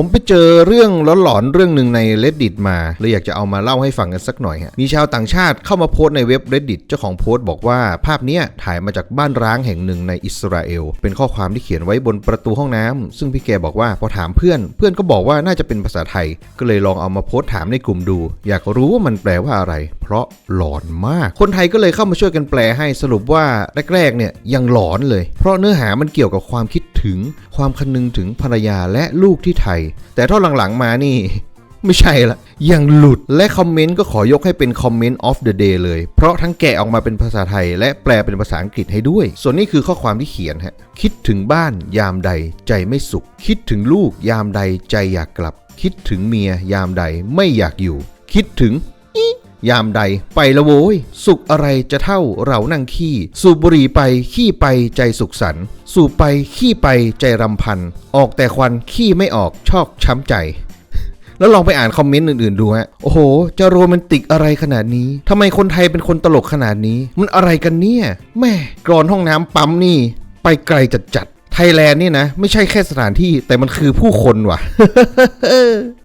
ผมไปเจอเรื่องหลอนๆเรื่องหนึ่งใน reddit มาเลยอยากจะเอามาเล่าให้ฟังกันสักหน่อยฮะมีชาวต่างชาติเข้ามาโพสต์ในเว็บ reddit เจ้าของโพสต์บอกว่าภาพนี้ถ่ายมาจากบ้านร้างแห่งหนึ่งในอิสราเอล เป็นข้อความที่เขียนไว้บนประตูห้องน้ำซึ่งพี่แกบอกว่าพอถามเพื่อน เพื่อนก็บอกว่าน่าจะเป็นภาษาไทย ก็เลยลองเอามาโพสต์ถามในกลุ่มดู อยากรู้ว่ามันแปลว่าอะไร เพราะหลอนมาก คนไทยก็เลยเข้ามาช่วยกันแปลให้สรุปว่าแรกๆเนี่ยยังหลอนเลย เพราะเนื้อหามันเกี่ยวกับความคิด ถึงความคนึงถึงภรรยาและลูกที่ไทย แต่ท่าหลังๆมานี่ ไม่ใช่ละยังหลุดและคอมเมนต์ก็ขอยกให้เป็นคอมเมนต์ of the day เลย เพราะทั้งแกะออกมาเป็นภาษาไทย และแปลเป็นภาษาอังกฤษให้ด้วย ส่วนนี้คือข้อความที่เขียนฮะคิดถึงบ้านยามใดใจไม่สุข คิดถึงลูกยามใดใจอยากกลับ คิดถึงเมียยามใดไม่อยากอยู่ คิดถึง ยามใด ไปละโว้ย สุขอะไรจะเท่าเรานั่งขี้ สูบบุหรี่ไปขี้ไปใจสุขสันสูบไปขี้ไปใจรำพัน ออกแต่ควันขี้ไม่ออกชอกช้ำใจแล้วลองไปอ่านคอมเมนต์อื่นๆดูฮะ โอ้โห จะโรแมนติกอะไรขนาดนี้ทำไมคนไทยเป็นคนตลกขนาดนี้ มันอะไรกันเนี่ย แม่กรอนห้องน้ำปั๊มนี่ ไปไกลจัดๆไทยแลนด์นี่นะ ไม่ใช่แค่สถานที่แต่มันคือผู้คนว่ะ